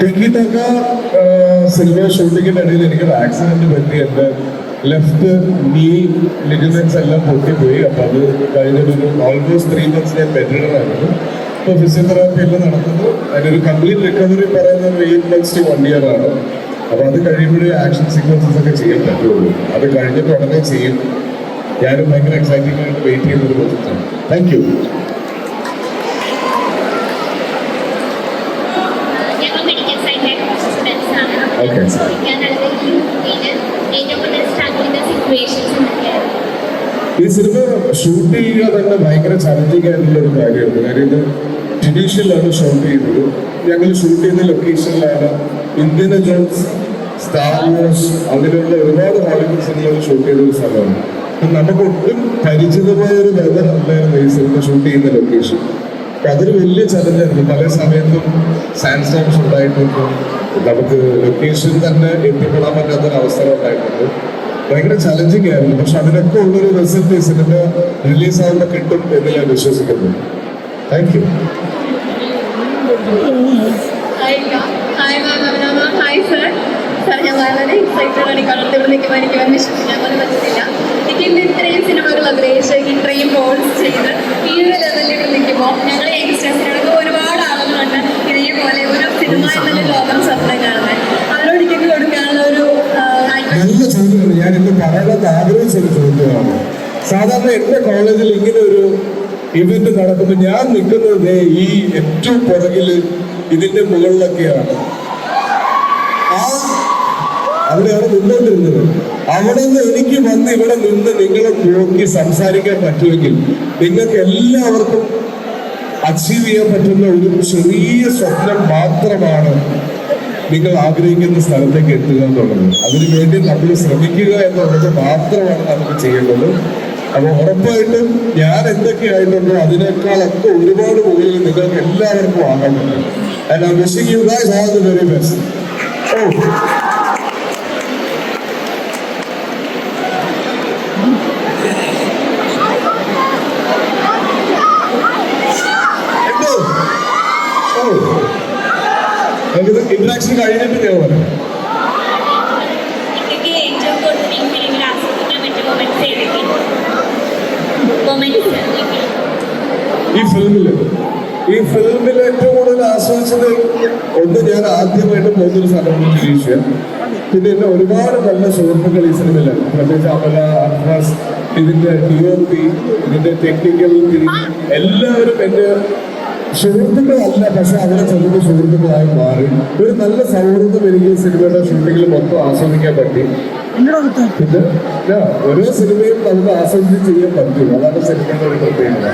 ടിക്കിറ്റക്ക cinema ഷൂട്ടിങ്ങിന്റെ ഇടയിൽ എനിക്കൊരു accident പറ്റി. എന്റെ ലെഫ്റ്റ് നീ ലിഗമെന്റ്സ് എല്ലാം പൊട്ടിപ്പോയി. അപ്പൊ അത് കഴിഞ്ഞൊരു ഓൾമോസ്റ്റ് ത്രീ മന്ത്സ് ഞാൻ ബെറ്ററായിരുന്നു ഇപ്പൊ ഫിസിയോതെറാപ്പി എല്ലാം നടക്കുന്നു. അതിനൊരു കംപ്ലീറ്റ് റിക്കവറി പറയുന്നത് eight months to one year ആണ്. അപ്പൊ അത് കഴിയുമ്പോഴേ ആക്ഷൻ സീക്വൻസസ് ഒക്കെ ചെയ്യാൻ പറ്റുള്ളൂ. അത് കഴിഞ്ഞിട്ട് ഉടനെ ചെയ്യും. ഞാനും ഭയങ്കര എക്സൈറ്റിംഗ് ആയിട്ട് വെയിറ്റ് ചെയ്യുന്ന ഒരു പ്രൊജക്റ്റാണ് താങ്ക് യു ചോദിക്കാനുള്ളത് ഈ മൂവിയിൽ ഏറ്റവും കൂടുതൽ സ്ട്രഗിൾ ചെയ്ത സിറ്റുവേഷൻസ് എന്തൊക്കെയാണ് ഈ സിനിമ ഷൂട്ട് ചെയ്യുക തന്നെ ഭയങ്കര ചലഞ്ചിങ് ആയിട്ടുള്ള ഒരു കാര്യമാണ്. കാര്യം ഇത് ജുഡീഷ്യലാണ് ഷൂട്ട് ചെയ്തത് ഞങ്ങൾ ഷൂട്ട് ചെയ്യുന്ന ലൊക്കേഷനിലാണ് ഇന്ത്യൻ ജോൺസ് സ്റ്റാർ വാർസ് അങ്ങനെയുള്ള ഒരുപാട് ഹോളിവുഡ് സിനിമകൾ ഷൂട്ട് ചെയ്ത ഒരു സ്ഥലമാണ്. നമുക്ക് ഒട്ടും പരിചിതമായ ഒരു വെതർ അല്ലായിരുന്നു ഈ സിനിമ ഷൂട്ട് ചെയ്യുന്ന ലൊക്കേഷൻ അതൊരു വലിയ ചലഞ്ചായിരുന്നു പല സമയത്തും സാൻഡ് സ്റ്റോംസ് ഉണ്ടായിട്ടുണ്ട്. നമുക്ക് ലൊക്കേഷൻ തന്നെ എത്തിപ്പെടാൻ പറ്റാത്തൊരു അവസരം ഉണ്ടായിട്ടുണ്ട്. ഭയങ്കര ചലഞ്ചിങ് ആയിരുന്നു. പക്ഷെ അതിനൊക്കെ ഉള്ളൊരു റിസൾട്ട് സിനിമ റിലീസ് ആകുമ്പോൾ കിട്ടും എന്ന് ഞാൻ വിശ്വസിക്കുന്നു. താങ്ക് യു ഇത്രയും സിനിമകൾ അഭിനയിച്ച് ഇത്രയും റോൾസ് ചെയ്ത് ഈ ഒരു ലെവലിൽ നിൽക്കുമ്പോൾ ഞങ്ങൾ യങ്സ്റ്റേഴ്സിനൊക്കെ ഒരുപാട് ആളുകളുണ്ട് ഇതേപോലെ ഒരു സിനിമ എന്നുള്ള ലോകം സ്വപ്നം കാണുന്നത് അവരോട് എനിക്ക് കൊടുക്കാനുള്ള ഒരു ആ, നല്ല ചോദ്യമാണ് ഞാൻ ഇന്ന് പറയണമെന്ന് ആഗ്രഹിച്ച ഒരു ചോദ്യമാണ്. സാധാരണ എന്റെ കോളേജിൽ ഇങ്ങനെ ഒരു ഇവന്റ് നടക്കുമ്പോൾ ഞാൻ നിൽക്കുന്നത് ഈ ഏറ്റവും പുറകിൽ ഇതിന്റെ മുകളിലൊക്കെയാണ്. ആ അവിടെയാണ് നിന്നോണ്ടിരുന്നത്. അവിടെ നിന്ന് എനിക്ക് വന്ന് ഇവിടെ നിന്ന് നിങ്ങളെ നോക്കി സംസാരിക്കാൻ പറ്റുമെങ്കിൽ നിങ്ങൾക്ക് എല്ലാവർക്കും അച്ചീവ് ചെയ്യാൻ പറ്റുന്ന ഒരു ചെറിയ സ്വപ്നം മാത്രമാണ് നിങ്ങൾ ആഗ്രഹിക്കുന്ന സ്ഥലത്തേക്ക് എത്തുക എന്നുള്ളത്. അതിനു വേണ്ടി നമ്മൾ ശ്രമിക്കുക എന്നുള്ളത് മാത്രമാണ് നമുക്ക് ചെയ്യേണ്ടത്. അപ്പൊ ഉറപ്പായിട്ടും ഞാൻ എന്തൊക്കെയായിട്ടുണ്ടോ അതിനേക്കാളൊക്കെ ഒരുപാട് മുകളിൽ നിങ്ങൾക്ക് എല്ലാവർക്കും ആകാൻ പറ്റും. And I wishing you guys all the very best ഓ എന്തോ ഓ ഇന്ററാക്ഷൻ കഴിഞ്ഞിട്ട് കൂടുതൽ ഈ ഫിലിമിൽ ഈ ഫിലിമിൽ ഏറ്റവും കൂടുതൽ ആസ്വദിച്ചത് ഒന്ന് ഞാൻ ആദ്യമായിട്ട് പോകുന്നൊരു സ്ഥലമാണ് ജുഡീഷ്യ പിന്നെ എന്നെ ഒരുപാട് നല്ല സുഹൃത്തുക്കൾ ഈ സിനിമയിലാണ് പ്രത്യേകിച്ച് അമല അർഫാസ് ഇതിന്റെ ഡി ഒ പി ഇതിന്റെ ടെക്നിക്കൽ എല്ലാവരും എന്റെ സുഹൃത്തുക്കളല്ല പക്ഷെ അവരെ ചെല്ലുന്ന സുഹൃത്തുക്കളായി മാറി. ഒരു നല്ല സൗഹൃദം എനിക്ക് സിനിമയുടെ ഷൂട്ടിങ്ങിൽ മൊത്തം ആസ്വദിക്കാൻ പറ്റി. പിന്നെ ഓരോ സിനിമയും നമുക്ക് ആസ്വദിച്ച് ചെയ്യാൻ പറ്റും. അതാണ് സിനിമയുടെ ഒരു പ്രത്യേകത.